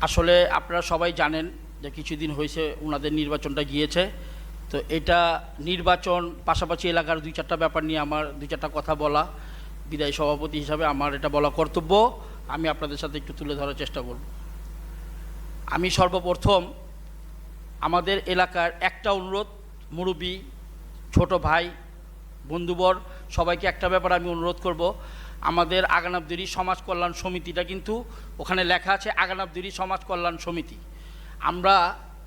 আসলে আপনারা সবাই জানেন যে কিছুদিন হয়েছে ওনাদের নির্বাচনটা গিয়েছে। তো এটা নির্বাচন পাশাপাশি এলাকার দুই চারটা ব্যাপার নিয়ে আমার দুই চারটা কথা বলা, বিদায়ী সভাপতি হিসাবে আমার এটা বলা কর্তব্য। আমি আপনাদের সাথে একটু তুলে ধরার চেষ্টা করব। আমি সর্বপ্রথম আমাদের এলাকার একটা অনুরোধ, মুরব্বী, ছোট ভাই, বন্ধুবর, সবাইকে একটা ব্যাপার আমি অনুরোধ করব। আমাদের আগানাবদেরি সমাজ কল্যাণ সমিতিটা কিন্তু ওখানে লেখা আছে আগানাবদেরি সমাজ কল্যাণ সমিতি। আমরা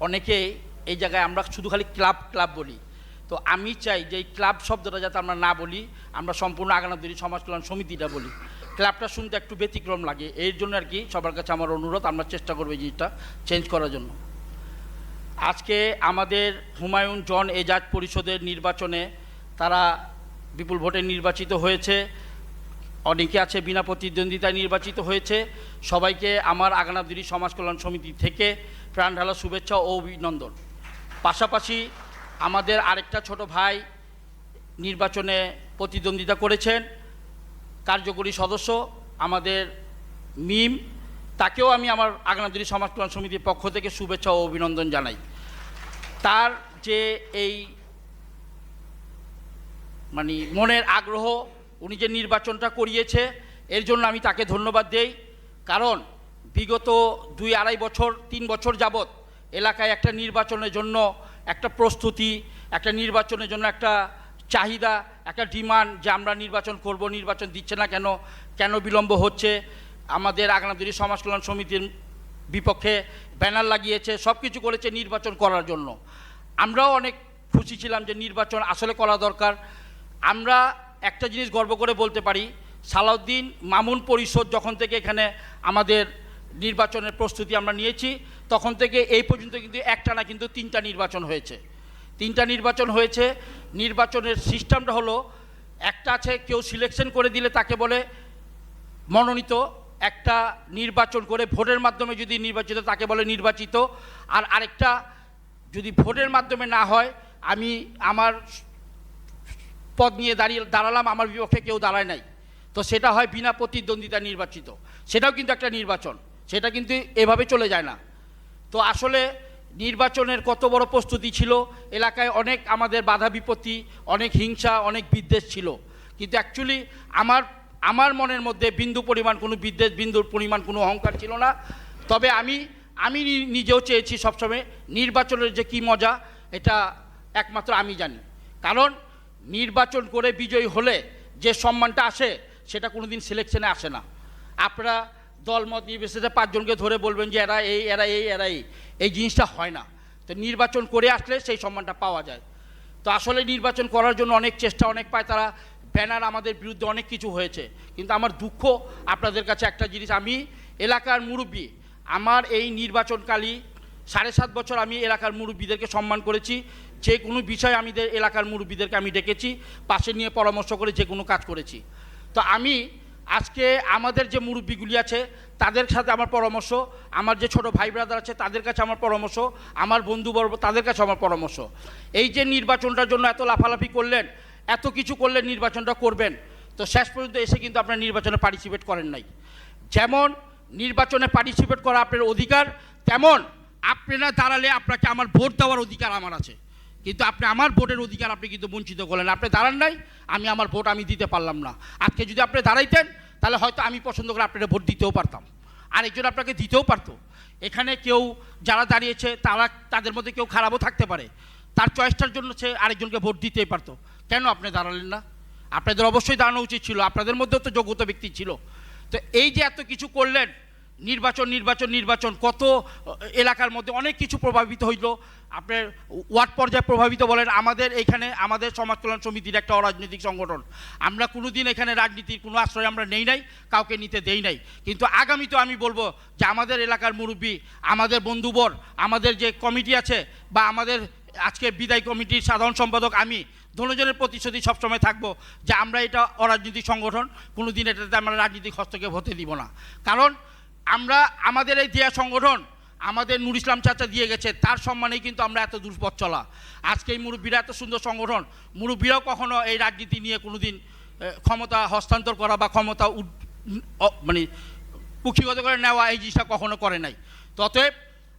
অনেকেই এই জায়গায় আমরা শুধু খালি ক্লাব ক্লাব বলি। তো আমি চাই যে এই ক্লাব শব্দটা যাতে আমরা না বলি, আমরা সম্পূর্ণ আগানাবদেরি সমাজ কল্যাণ সমিতিটা বলি। ক্লাবটা শুনতে একটু ব্যতিক্রম লাগে, এর জন্য আর কি সবার কাছে আমার অনুরোধ, আমরা চেষ্টা করব এই জিনিসটা চেঞ্জ করার জন্য। আজকে আমাদের হুমায়ুন, জন এজাজ পরিষদের নির্বাচনে তারা বিপুল ভোটে নির্বাচিত হয়েছে। অনেকে আছে, বিনা প্রতিদ্বন্দ্বিতায় নির্বাচিত হয়েছে। সবাইকে আমার আগানাবদিনী সমাজ কল্যাণ সমিতি থেকে প্রাণ ঢালা শুভেচ্ছা ও অভিনন্দন। পাশাপাশি আমাদের আরেকটা ছোট ভাই নির্বাচনে প্রতিদ্বন্দ্বিতা করেছেন, কার্যকরী সদস্য আমাদের মিম। তাকেও আমি আমার আগানাদিনী সমাজ কল্যাণ সমিতির পক্ষ থেকে শুভেচ্ছা ও অভিনন্দন জানাই। তার যে এই মানে মনের আগ্রহ উনি যে নির্বাচনটা করিয়েছে, এর জন্য আমি তাকে ধন্যবাদ দেই। কারণ বিগত দুই আড়াই বছর, তিন বছর যাবৎ এলাকায় একটা নির্বাচনের জন্য একটা প্রস্তুতি, একটা নির্বাচনের জন্য একটা চাহিদা, একটা ডিমান্ড যে আমরা নির্বাচন করব, নির্বাচন দিচ্ছে না কেন কেন বিলম্ব হচ্ছে। আমাদের আগামী সমাজ কল্যাণ সমিতির বিপক্ষে ব্যানার লাগিয়েছে সব কিছু করেছে নির্বাচন করার জন্য। আমরাও অনেক খুশি ছিলাম যে নির্বাচন আসলে করা দরকার। আমরা একটা জিনিস গর্ব করে বলতে পারি, সালাউদ্দিন মামুন পরিষদ যখন থেকে এখানে আমাদের নির্বাচনের প্রস্তুতি আমরা নিয়েছি, তখন থেকে এই পর্যন্ত কিন্তু একটা না কিন্তু তিনটা নির্বাচন হয়েছে। তিনটা নির্বাচন হয়েছে, নির্বাচনের সিস্টেমটা হলো, একটা আছে কেউ সিলেকশন করে দিলে তাকে বলে মনোনীত, একটা নির্বাচন করে ভোটের মাধ্যমে যদি নির্বাচিত তাকে বলে নির্বাচিত, আর আরেকটা যদি ভোটের মাধ্যমে না হয়, আমি আমার পদ নিয়ে দাঁড়িয়ে দাঁড়ালাম, আমার বিপক্ষে কেউ দাঁড়ায় নাই। তো সেটা হয় বিনা প্রতিদ্বন্দ্বিতা নির্বাচিত। সেটাও কিন্তু একটা নির্বাচন। সেটা কিন্তু এভাবে চলে যায় না। তো আসলে নির্বাচনের কত বড় প্রস্তুতি ছিল, এলাকায় অনেক আমাদের বাধা বিপত্তি, অনেক হিংসা, অনেক বিদ্বেষ ছিল। কিন্তু অ্যাকচুয়ালি আমার আমার মনের মধ্যে বিন্দু পরিমাণ কোনো বিদ্বেষ, বিন্দুর পরিমাণ কোনো অহংকার ছিল না। তবে আমি আমি নিজেও চেয়েছি সবসময় নির্বাচনের যে কী মজা, এটা একমাত্র আমি জানি। কারণ নির্বাচন করে বিজয়ী হলে যে সম্মানটা আসে, সেটা কোনোদিন সিলেকশনে আসে না। আপনারা দলমত নির্বিশেষে পাঁচজনকে ধরে বলবেন যে এরা এই এরা এই এরা এই। এই জিনিসটা হয় না। তো নির্বাচন করে আসলে সেই সম্মানটা পাওয়া যায়। তো আসলে নির্বাচন করার জন্য অনেক চেষ্টা, অনেক পায় তারা। ব্যানার আমাদের বিরুদ্ধে অনেক কিছু হয়েছে। কিন্তু আমার দুঃখ আপনাদের কাছে একটা জিনিস। আমি এলাকার মুরব্বী। আমার এই নির্বাচনকালী সাড়ে সাত বছর আমি এলাকার মুরব্বীদেরকে সম্মান করেছি। যে কোনো বিষয়ে আমি এলাকার মুরব্বীদেরকে আমি ডেকেছি, পাশে নিয়ে পরামর্শ করে যে কোনো কাজ করেছি। তো আমি আজকে আমাদের যে মুরব্বীগুলি আছে, তাদের সাথে আমার পরামর্শ, আমার যে ছোট ভাই ব্রাদার আছে, তাদের কাছে আমার পরামর্শ, আমার বন্ধুবর্গ তাদের কাছে আমার পরামর্শ। এই যে নির্বাচনটার জন্য এত লাফালাফি করলেন, এত কিছু করলেন, নির্বাচনটা করবেন, তো শেষ পর্যন্ত এসে কিন্তু আপনার নির্বাচনে পার্টিসিপেট করেন নাই। যেমন নির্বাচনে পার্টিসিপেট করা আপনার অধিকার, তেমন আপনারা দাঁড়ালে আপনাকে আমার ভোট দেওয়ার অধিকার আমার আছে। কিন্তু আপনি আমার ভোটের অধিকার আপনি কিন্তু বঞ্চিত করলেন। আপনি দাঁড়ান নাই, আমি আমার ভোট আমি দিতে পারলাম না। আজকে যদি আপনি দাঁড়াইতেন, তাহলে হয়তো আমি পছন্দ করে আপনারা ভোট দিতেও পারতাম। আরেকজন আপনাকে দিতেও পারতো। এখানে কেউ যারা দাঁড়িয়েছে, তারা তাদের মধ্যে কেউ খারাপও থাকতে পারে। তার চয়েসটার জন্য সে আরেকজনকে ভোট দিতেই পারতো। কেন আপনি দাঁড়ালেন না? আপনাদের অবশ্যই দাঁড়ানো উচিত ছিল। আপনাদের মধ্যেও তো যোগ্যতা ব্যক্তি ছিল। তো এই যে এত কিছু করলেন নির্বাচন নির্বাচন নির্বাচন। কত এলাকার মধ্যে অনেক কিছু প্রভাবিত হইল। আপনার ওয়ার্ড পর্যায়ে প্রভাবিত বলেন, আমাদের এখানে, আমাদের সমাজ কল্যাণ সমিতির একটা অরাজনৈতিক সংগঠন। আমরা কোনোদিন এখানে রাজনীতির কোনো আশ্রয় আমরা নেই নাই, কাউকে নিতে দেই নাই। কিন্তু আগামীতে আমি বলব যে আমাদের এলাকার মুরব্বী, আমাদের বন্ধুবর, আমাদের যে কমিটি আছে বা আমাদের আজকে বিদায় কমিটির সাধারণ সম্পাদক আমি, ধনুজনের প্রতিশ্রুতি সবসময় থাকব যে আমরা এটা অরাজনৈতিক সংগঠন কোনো দিন এটাতে আমরা রাজনৈতিক হস্তক্ষেপ হতে দিব না। কারণ আমরা আমাদের এই দেয়া সংগঠন আমাদের নুর ইসলাম চাচা দিয়ে গেছে তার সম্মানেই কিন্তু আমরা এত দূর পথ চলা। আজকে এই মুরব্বীরা এত সুন্দর সংগঠন মুরব্বীরাও কখনো এই রাজনীতি নিয়ে কোনোদিন এ, ক্ষমতা হস্তান্তর করা বা ক্ষমতা মানে কুক্ষিগত করে নেওয়া এই জিনিসটা কখনো করে নাই। ততএব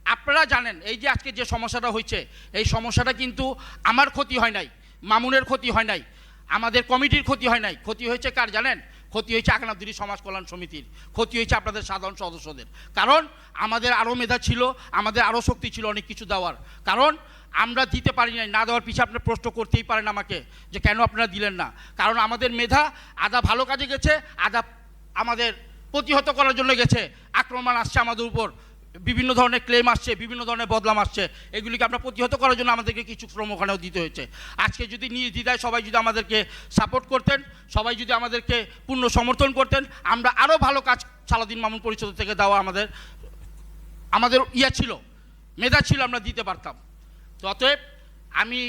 আপনারা জানেন এই যে আজকে যে সমস্যাটা হয়েছে এই সমস্যাটা কিন্তু আমার ক্ষতি হয় নাই মামুনের ক্ষতি হয় নাই আমাদের কমিটির ক্ষতি হয় নাই। ক্ষতি হয়েছে কার জানেন? ক্ষতি হয়েছে আকনাবদুরি সমাজ কল্যাণ সমিতির। ক্ষতি হয়েছে আপনাদের সাধারণ সদস্যদের। কারণ আমাদের আরও মেধা ছিল, আমাদের আরও শক্তি ছিল অনেক কিছু দেওয়ার। কারণ আমরা দিতে পারি নাই, না দেওয়ার পিছিয়ে আপনার প্রশ্ন করতেই পারেন আমাকে যে কেন আপনারা দিলেন না? কারণ আমাদের মেধা আদা ভালো কাজে গেছে, আদা আমাদের প্রতিহত করার জন্য গেছে, আক্রমণ আসছে আমাদের উপর। বিভিন্ন ধরনের ক্লেম আসছে, বিভিন্ন ধরনের বদলাম আসছে, এগুলিকে আমরা প্রতিহত করার জন্য আমাদেরকে কিছু শ্রম ওখানেও দিতে হয়েছে। আজকে যদি নির্দ্বিধায় সবাই যদি আমাদেরকে সাপোর্ট করতেন, সবাই যদি আমাদেরকে পূর্ণ সমর্থন করতেন, আমরা আরও ভালো কাজ সালাদিন মামুন পরিষদ থেকে দেওয়া আমাদের আমাদের ইয়া ছিল, মেধা ছিল আমরা দিতে পারতাম। তো অতএব আমি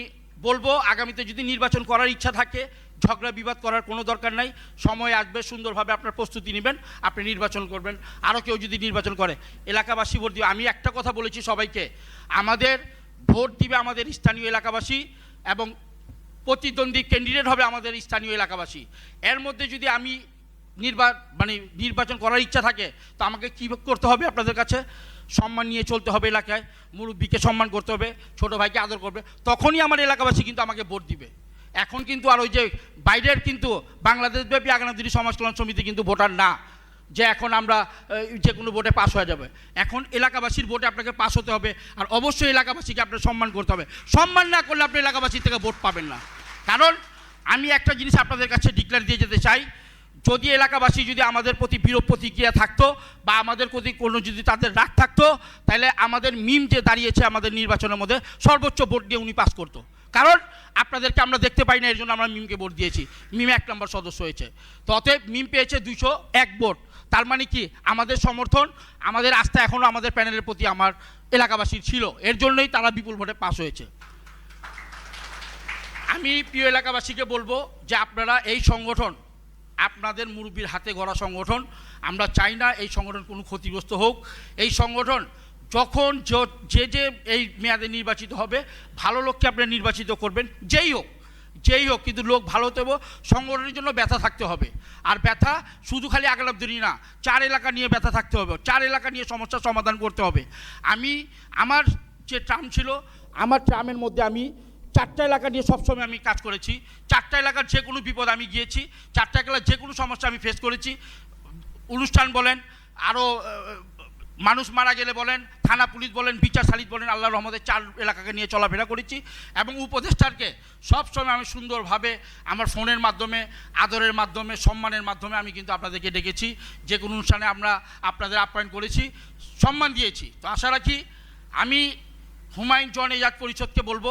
বলব, আগামীতে যদি নির্বাচন করার ইচ্ছা থাকে ঝগড়া বিবাদ করার কোনো দরকার নাই। সময় আসবে, সুন্দরভাবে আপনার প্রস্তুতি নেবেন, আপনি নির্বাচন করবেন। আরও কেউ যদি নির্বাচন করে, এলাকাবাসী ভোট দিবে আমি একটা কথা বলেছি সবাইকে, আমাদের ভোট দিবে আমাদের স্থানীয় এলাকাবাসী এবং প্রতিদ্বন্দ্বী ক্যান্ডিডেট হবে আমাদের স্থানীয় এলাকাবাসী। এর মধ্যে যদি আমি নির্বা মানে নির্বাচন করার ইচ্ছা থাকে, তো আমাকে কী করতে হবে আপনাদের কাছে? সম্মান নিয়ে চলতে হবে এলাকায়, মুরব্বীকে সম্মান করতে হবে, ছোট ভাইকে আদর করবে। তখনই আমার এলাকাবাসী কিন্তু আমাকে ভোট দিবে। এখন কিন্তু আর ওই যে বাইরের কিন্তু বাংলাদেশব্যাপী আগানাদিনী সমাজ কল্যাণ সমিতি কিন্তু ভোটার না, যে এখন আমরা যে কোনো ভোটে পাস হয়ে যাবে। এখন এলাকাবাসীর ভোটে আপনাকে পাশ হতে হবে, আর অবশ্যই এলাকাবাসীকে আপনার সম্মান করতে হবে। সম্মান না করলে আপনি এলাকাবাসীর থেকে ভোট পাবেন না। কারণ আমি একটা জিনিস আপনাদের কাছে ডিক্লেয়ার দিয়ে যেতে চাই, যদি এলাকাবাসী যদি আমাদের প্রতি বিরূপ প্রতিক্রিয়া থাকতো বা আমাদের প্রতি কোনো যদি তাদের রাগ থাকতো, তাহলে আমাদের মিম যে দাঁড়িয়েছে আমাদের নির্বাচনের মধ্যে সর্বোচ্চ ভোট দিয়ে উনি পাস করতো। কারণ আপনাদেরকে আমরা দেখতে পাই না, এর জন্য আমরা মিমকে ভোট দিয়েছি। মিম এক নম্বর সদস্য হয়েছে। তো অতএব মিম পেয়েছে দুশো এক ভোট। তার মানে কি? আমাদের সমর্থন, আমাদের আস্থা এখনও আমাদের প্যানেলের প্রতি আমার এলাকাবাসীর ছিল। এর জন্যই তারা বিপুল ভোটে পাস হয়েছে। আমি প্রিয় এলাকাবাসীকে বলব যে আপনারা এই সংগঠন, আপনাদের মুরব্বীর হাতে গড়া সংগঠন, আমরা চাই না এই সংগঠন কোনো ক্ষতিগ্রস্ত হোক। এই সংগঠন যখন য- যে এই মেয়াদে নির্বাচিত হবে, ভালো লোককে আপনি নির্বাচিত করবেন, যেই হোক যেই হোক, কিন্তু লোক ভালো হতে হবে, সংগঠনের জন্য ব্যথা থাকতে হবে। আর ব্যথা শুধু খালি আগালাবদিনই না, চার এলাকা নিয়ে ব্যথা থাকতে হবে, চার এলাকা নিয়ে সমস্যার সমাধান করতে হবে। আমি, আমার যে ট্রাম ছিল, আমার ট্রামের মধ্যে আমি চারটা এলাকা নিয়ে সবসময় আমি কাজ করেছি। চারটা এলাকার যে কোনো বিপদ আমি গিয়েছি, চারটা এলাকার যে কোনো সমস্যা আমি ফেস করেছি। অনুষ্ঠান বলেন আরও মানুষ মারা গেলে বলেন, থানা পুলিশ বলেন, বিচার সালিশ বলেন, আল্লাহ রহমদের চার এলাকাকে নিয়ে চলাফেরা করেছি। এবং উপদেষ্টারকে সবসময় আমি সুন্দরভাবে আমার ফোনের মাধ্যমে, আদরের মাধ্যমে, সম্মানের মাধ্যমে আমি কিন্তু আপনাদেরকে ডেকেছি। যে কোনো অনুষ্ঠানে আমরা আপনাদের আপ্যায়ন করেছি, সম্মান দিয়েছি। তো আশা রাখি আমি হুমায়ুন জন এজাদ পরিষদকে বলব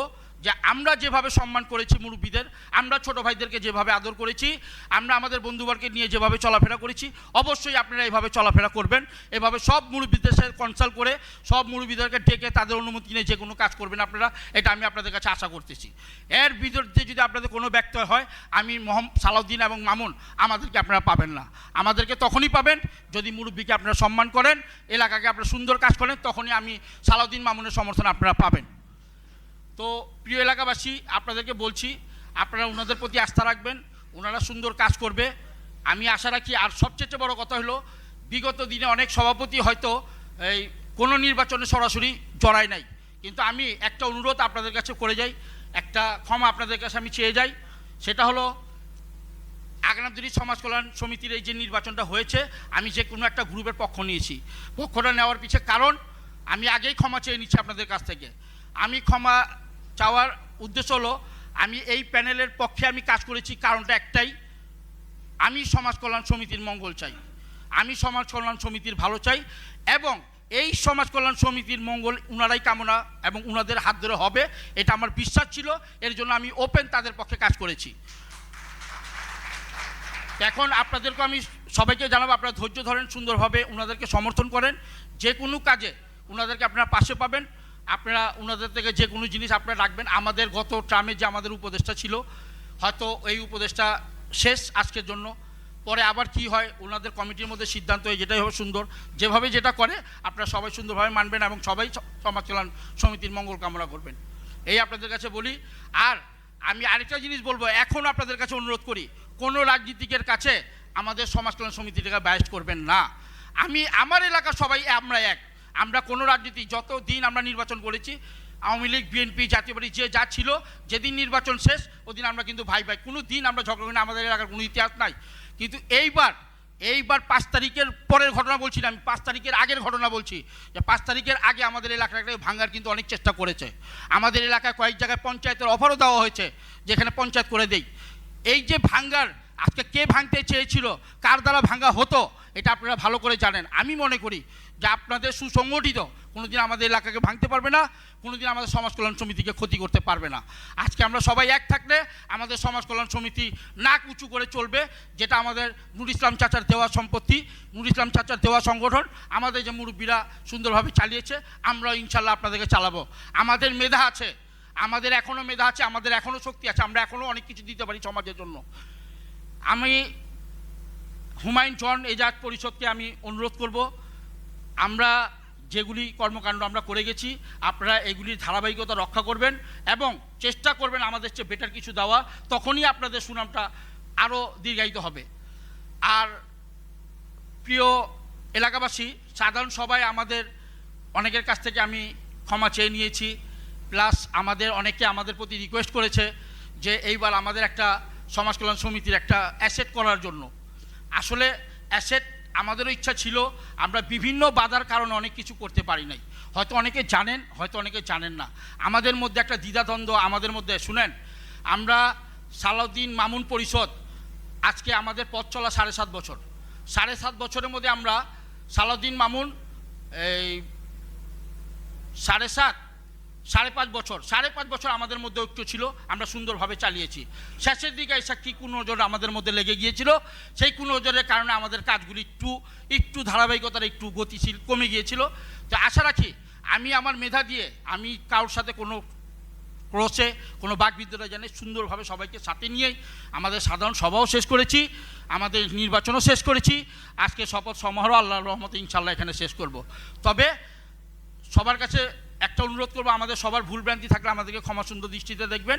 যে আমরা যেভাবে সম্মান করেছি মুরব্বীদের, আমরা ছোট ভাইদেরকে যেভাবে আদর করেছি, আমরা আমাদের বন্ধুবর্গকে নিয়ে যেভাবে চলাফেরা করেছি, অবশ্যই আপনারা এইভাবে চলাফেরা করবেন। এভাবে সব মুরব্বীদের সাথে কনসাল্ট করে সব মুরব্বীদেরকে ডেকে তাদের অনুমতি নিয়ে যে কোনো কাজ করবেন আপনারা, এটা আমি আপনাদের কাছে আশা করতেছি। এর বিরুদ্ধে যদি আপনাদের কোনো ব্যক্তি হয়, আমি মোহাম, সালাউদ্দিন এবং মামুন, আমাদেরকে আপনারা পাবেন না। আমাদেরকে তখনই পাবেন যদি মুরব্বীকে আপনারা সম্মান করেন, এলাকাকে আপনারা সুন্দর কাজ করেন, তখনই আমি সালাউদ্দিন মামুনের সমর্থন আপনারা পাবেন। তো প্রিয় এলাকাবাসী, আপনাদেরকে বলছি, আপনারা ওনাদের প্রতি আস্থা রাখবেন ওনারা সুন্দর কাজ করবে। আমি আশা রাখি, আর সবচেয়ে বড় কথা হলো, বিগত দিনে অনেক সভাপতি হয়তো এই কোনো নির্বাচনে সরাসরি জড়ায় নাই। কিন্তু আমি একটা অনুরোধ আপনাদের কাছে করে যাই, একটা ক্ষমা আপনাদের কাছে আমি চেয়ে যাই, সেটা হলো আগানাদুরি সমাজ কল্যাণ সমিতির এই যে নির্বাচনটা হয়েছে, আমি যে কোনো একটা গ্রুপের পক্ষ নিয়েছি। পক্ষটা নেওয়ার পিছে কারণ, আমি আগেই ক্ষমা চেয়ে নিচ্ছি আপনাদের কাছ থেকে। আমি ক্ষমা চাওয়ার উদ্দেশ্য হলো, আমি এই প্যানেলের পক্ষে আমি কাজ করেছি, কারণটা একটাই, আমি সমাজ কল্যাণ সমিতির মঙ্গল চাই। আমি সমাজ কল্যাণ সমিতির ভালো চাই এবং এই সমাজ কল্যাণ সমিতির মঙ্গল উনারাই কামনা এবং উনাদের হাত ধরে হবে, এটা আমার বিশ্বাস ছিল, এর জন্য আমি ওপেন তাদের পক্ষে কাজ করেছি। এখন আপনাদেরকে আমি সবাইকে জানাব, আপনারা ধৈর্য ধরেন, সুন্দরভাবে ওনাদেরকে সমর্থন করেন, যে কোনো কাজে ওনাদেরকে আপনারা পাশে পাবেন। আপনারা ওনাদের থেকে যে কোনো জিনিস আপনারা রাখবেন। আমাদের গত ট্রামে যে আমাদের উপদেষ্টা ছিল, হয়তো এই উপদেশটা শেষ আজকের জন্য। পরে আবার কি হয়, ওনাদের কমিটির মধ্যে সিদ্ধান্ত হয়, যেটাই হবে সুন্দর। যেভাবে যেটা করে, আপনারা সবাই সুন্দরভাবে মানবেন এবং সবাই সমাজ কল্যাণ সমিতির মঙ্গল কামনা করবেন। এই আপনাদের কাছে বলি। আর আমি আরেকটা জিনিস বলব, এখন আপনাদের কাছে অনুরোধ করি, কোনো রাজনীতিকের কাছে আমাদের সমাজ কল্যাণ সমিতিটাকে ব্যস্ত করবেন না। আমি, আমার এলাকার সবাই আমরা এক। আমরা কোনো রাজনীতি যত দিন আমরা নির্বাচন করেছি আওয়ামী লীগ বিএনপি জাতীয় পার্টি যে যা ছিল যেদিন নির্বাচন শেষ ওদিন আমরা কিন্তু ভাই ভাই কোনো দিন আমরা ঝগড়া করি না, আমাদের এলাকার কোনো ইতিহাস নাই। কিন্তু এইবার এইবার পাঁচ তারিখের পরের ঘটনা বলছি না আমি পাঁচ তারিখের আগের ঘটনা বলছি যে পাঁচ তারিখের আগে আমাদের এলাকাটাকে ভাঙার কিন্তু অনেক চেষ্টা করেছে। আমাদের এলাকায় কয়েক জায়গায় পঞ্চায়েতের অফারও দেওয়া হয়েছে যেখানে পঞ্চায়েত করে দেই। এই যে ভাঙ্গার আজকে কে ভাঙতে চেয়েছিল কার দ্বারা ভাঙ্গা হতো এটা আপনারা ভালো করে জানেন। আমি মনে করি যে আপনাদের সুসংগঠিত, কোনোদিন আমাদের এলাকাকে ভাঙতে পারবে না, কোনোদিন আমাদের সমাজ কল্যাণ সমিতিকে ক্ষতি করতে পারবে না। আজকে আমরা সবাই এক থাকলে আমাদের সমাজ কল্যাণ সমিতি নাক উঁচু করে চলবে, যেটা আমাদের নুর ইসলাম চাচার দেওয়া সম্পত্তি, নুর ইসলাম চাচার দেওয়া সংগঠন, আমাদের যে মুরব্বীরা সুন্দরভাবে চালিয়েছে আমরা ইনশাল্লাহ আপনাদেরকে চালাবো। আমাদের মেধা আছে, আমাদের এখনও মেধা আছে, আমাদের এখনও শক্তি আছে, আমরা এখনও অনেক কিছু দিতে পারি সমাজের জন্য। আমি হুমায়ুন জন এজাজ পরিষদকে আমি অনুরোধ করব, আমরা যেগুলি কর্মকাণ্ড আমরা করে গেছি, আপনারা এগুলির ধারাবাহিকতা রক্ষা করবেন এবং চেষ্টা করবেন আমাদের চেয়ে বেটার কিছু দেওয়া, তখনই আপনাদের সুনামটা আরও দীর্ঘায়িত হবে। আর প্রিয় এলাকাবাসী, সাধারণ সবাই আমাদের অনেকের কাছ থেকে আমি ক্ষমা চেয়ে নিয়েছি, প্লাস আমাদের অনেকে আমাদের প্রতি রিকোয়েস্ট করেছে যে এইবার আমাদের একটা সমাজ কল্যাণ সমিতির একটা অ্যাসেট করার জন্য। আসলে অ্যাসেট আমাদেরও ইচ্ছা ছিল, আমরা বিভিন্ন বাধার কারণে অনেক কিছু করতে পারি নাই। হয়তো অনেকে জানেন, হয়তো অনেকে জানেন না। আমাদের মধ্যে একটা দ্বিধাদ্বন্দ্ব, আমাদের মধ্যে, শুনেন, আমরা সালাউদ্দিন মামুন পরিষদ, আজকে আমাদের পথ চলা সাড়ে সাত বছর। সাড়ে সাত বছরের মধ্যে আমরা সালাউদ্দিন মামুন, এই সাড়ে সাত সাড়ে পাঁচ বছর, সাড়ে পাঁচ বছর আমাদের মধ্যে ঐক্য ছিল, আমরা সুন্দরভাবে চালিয়েছি। শেষের দিকে এসে কী কুনজর আমাদের মধ্যে লেগে গিয়েছিল? সেই কুনজরের কারণে আমাদের কাজগুলি একটু একটু ধারাবাহিকতার একটু গতিশীল কমে গিয়েছিল। তো আশা রাখি, আমি আমার মেধা দিয়ে, আমি কারোর সাথে কোনো ক্রসে কোনো বাকবিদ্যতা জানে সুন্দরভাবে সবাইকে সাথে নিয়েই আমাদের সাধারণ সভাও শেষ করেছি, আমাদের নির্বাচনও শেষ করেছি। আজকে শপথ সমারোহ আল্লাহর রহমতে ইনশাল্লাহ এখানে শেষ করব। তবে সবার কাছে একটা অনুরোধ করব আমাদের সবার ভুল ভ্রান্তি থাকলে আমাদেরকে ক্ষমা সুন্দর দৃষ্টিতে দেখবেন।